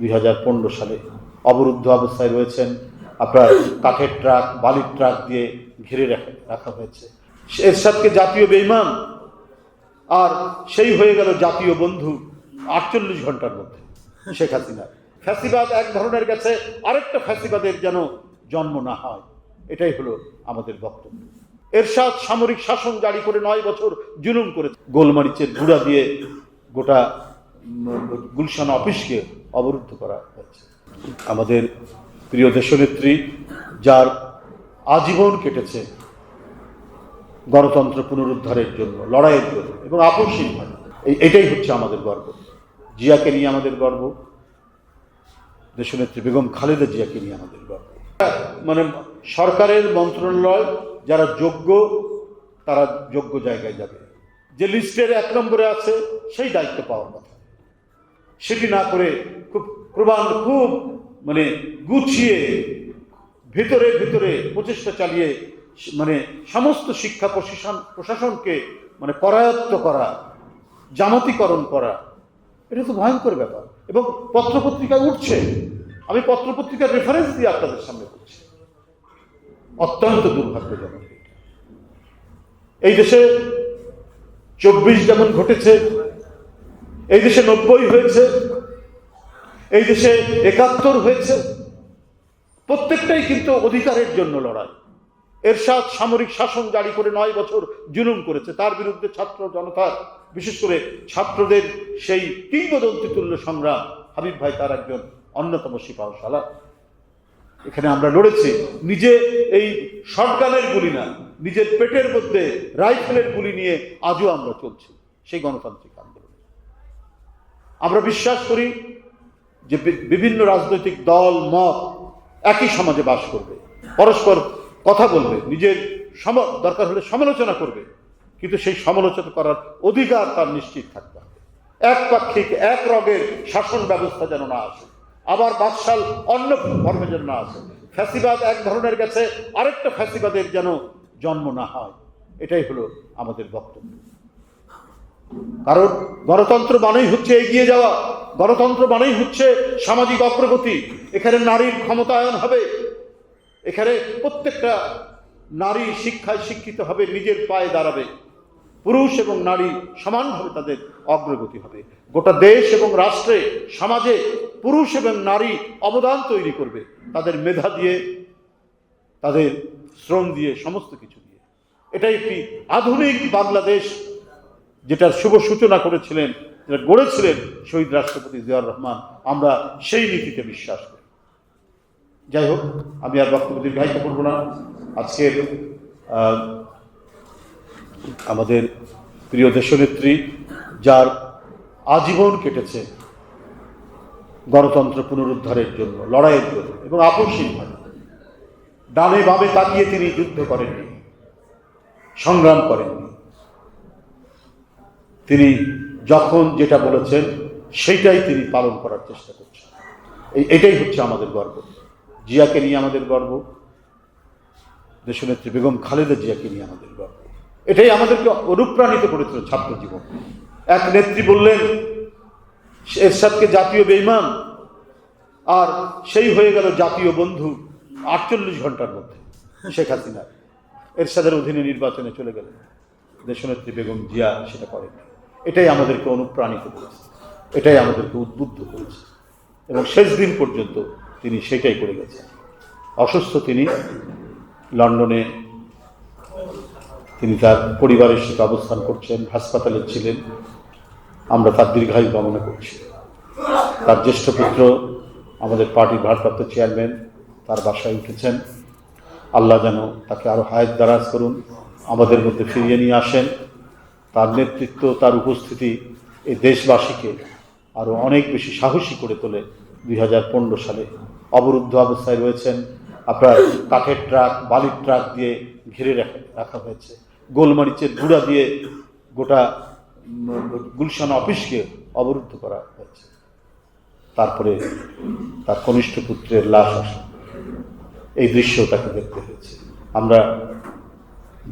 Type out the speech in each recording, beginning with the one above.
দুই হাজার পনেরো সালে অবরুদ্ধ অবস্থায় রয়েছেন। আপনার কাঠের ট্রাক, বালির ট্রাক দিয়ে ঘিরে রাখা হয়েছে। এরশাদকে জাতীয় বেইমান আর সেই হয়ে গেল জাতীয় বন্ধু আটচল্লিশ ঘণ্টার মধ্যে, শেখ হাসিনা। ফ্যাসিবাদ এক ধরনের গেছে, আরেকটা ফ্যাসিবাদের যেন জন্ম না হয়। এটাই হলো আমাদের বক্তব্য। এরশাদ সামরিক শাসন জারি করে নয় বছর জুলুম করে গোলমারিচের গুড়া দিয়ে গোটা গুলশান অফিসকে অবরুদ্ধ করা হয়েছে। আমাদের প্রিয় দেশনেত্রী, যার আজীবন কেটেছে গণতন্ত্র পুনরুদ্ধারের জন্য, লড়াইয়ের জন্য, এবং আপসীনভাবে এই, এটাই হচ্ছে আমাদের গর্ব। জিয়াকে নিয়ে আমাদের গর্ব। দেশনেত্রী বেগম খালেদা জিয়াকে নিয়ে আমাদের গর্ব। মানে সরকারের মন্ত্রণালয়, যারা যোগ্য, তারা যোগ্য জায়গায় যাবে। যে লিস্টের এক নম্বরে আছে, সেই দায়িত্ব পাওয়ার কথা। সেটি না করে খুব প্রবান খুব মানে গুছিয়ে, ভিতরে ভিতরে প্রচেষ্টা চালিয়ে মানে সমস্ত শিক্ষা প্রশাসন প্রশাসনকে মানে করায়ত্ত করা, জামাতিকরণ করা, এটা তো ভয়ঙ্কর ব্যাপার। এবং পত্রপত্রিকায় উঠছে। আমি পত্রপত্রিকার রেফারেন্স দিয়ে আপনাদের সামনে করছি অত্যন্ত দুর্ভাগ্যজনক। এই দেশে চব্বিশ যেমন ঘটেছে, এই দেশে নব্বই হয়েছে এই দেশে একাত্তর হয়েছে। প্রত্যেকটাই কিন্তু অধিকারের জন্য লড়াই। এরশাদ সামরিক শাসন জারি করে নয় বছর জুলুম করেছে। তার বিরুদ্ধে ছাত্র জনতার, বিশেষ করে ছাত্রদের সেই কিংবদন্তি তুল্য সংগ্রাম হাবিব ভাই তার একজন অন্যতম সিপাহশালা। এখানে আমরা লড়েছি। নিজে এই শটগানের গুলি না, নিজের পেটের মধ্যে রাইফেলের গুলি নিয়ে আজও আমরা চলছি। সেই গণতান্ত্রিক আন্দোলন। আমরা বিশ্বাস করি যে বিভিন্ন রাজনৈতিক দল, মত একই সমাজে বাস করবে। পরস্পর কথা বলবে, নিজের সম দরকার হলে সমালোচনা করবে, কিন্তু সেই সমালোচনা করার অধিকার তার নিশ্চিত থাকবে একপাক্ষিক এক রগের শাসন ব্যবস্থা যেন না আসে। আবার বাদশাল অন্য ধর্মে যেন না আসে। ফ্যাসিবাদ এক ধরনের গেছে, আরেকটা ফ্যাসিবাদের যেন জন্ম না হয়। এটাই হলো আমাদের বক্তব্য। কারণ গণতন্ত্র মানেই হচ্ছে এগিয়ে যাওয়া। গণতন্ত্র মানেই হচ্ছে সামাজিক অগ্রগতি। এখানে নারীর ক্ষমতায়ন হবে। এখানে প্রত্যেকটা নারী শিক্ষায় শিক্ষিত হবে, নিজের পায়ে দাঁড়াবে। পুরুষ এবং নারী সমানভাবে তাদের অগ্রগতি হবে। গোটা দেশ এবং রাষ্ট্রে, সমাজে পুরুষ এবং নারী অবদান তৈরি করবে। তাদের মেধা দিয়ে, তাদের শ্রম দিয়ে, সমস্ত কিছু দিয়ে। এটা একটি আধুনিক বাংলাদেশ। যেটার শুভ সূচনা করেছিলেন, যেটা গড়েছিলেন শহীদ রাষ্ট্রপতি জিয়াউর রহমান, আমরা সেই নীতিতে বিশ্বাস করি। যাই হোক, আমি আর বক্তব্য দীর্ঘায়িত করব না। আজকের আমাদের প্রিয় দেশনেত্রী, যার আজীবন কেটেছে গণতন্ত্র পুনরুদ্ধারের জন্য, লড়াইয়ের জন্য, এবং আপসীনভাবে ডানে বামে তাকিয়ে তিনি যুদ্ধ করেননি, সংগ্রাম করেননি তিনি যখন যেটা বলেছেন, সেইটাই তিনি পালন করার চেষ্টা করছেন। এই, এটাই হচ্ছে আমাদের গর্ব। জিয়াকে নিয়ে আমাদের গর্ব। দেশনেত্রী বেগম খালেদা জিয়াকে নিয়ে আমাদের গর্ব। এটাই আমাদেরকে অনুপ্রাণিত করেছিল ছাত্র জীবন। এক নেত্রী বললেন, এরশাদকে জাতীয় বেইমান, আর সেই হয়ে গেল জাতীয় বন্ধু আটচল্লিশ ঘণ্টার মধ্যে, শেখ হাসিনা এরশাদের অধীনে নির্বাচনে চলে গেলেন। দেশনেত্রী বেগম জিয়া সেটা করেন এটাই আমাদেরকে অনুপ্রাণিত করেছে। এটাই আমাদেরকে উদ্বুদ্ধ করেছে। এবং শেষ দিন পর্যন্ত তিনি সেটাই করে গেছেন। অসুস্থ তিনি লন্ডনে, তিনি তার পরিবারের সাথে অবস্থান করছেন, হাসপাতালে ছিলেন। আমরা তার দীর্ঘায়ু কামনা করছি। তার জ্যেষ্ঠ পুত্র, আমাদের পার্টির ভারপ্রাপ্ত চেয়ারম্যান, তার বাসায় উঠেছেন। আল্লাহ যেন তাকে আরও হায়াত দারাজ করুন, আমাদের মধ্যে ফিরিয়ে নিয়ে আসেন। তার নেতৃত্ব, তার উপস্থিতি এই দেশবাসীকে আরও অনেক বেশি সাহসী করে তোলে দুই হাজার পনেরো সালে। অবরুদ্ধ অবস্থায় রয়েছেন। আপনার কাঠের ট্রাক, বালির ট্রাক দিয়ে ঘিরে রাখা হয়েছে। গোলমারিচের গুঁড়া দিয়ে গোটা গুলশান অফিসকে অবরুদ্ধ করা হয়েছে। তারপরে তার কনিষ্ঠ পুত্রের লাশ আসে। এই দৃশ্য তাকে দেখতে হয়েছে। আমরা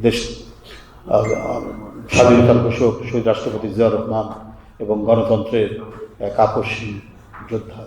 দেশ স্বাধীনতার ঘোষক শহীদ রাষ্ট্রপতি জিয়া রহমান এবং গণতন্ত্রের এক যোদ্ধা।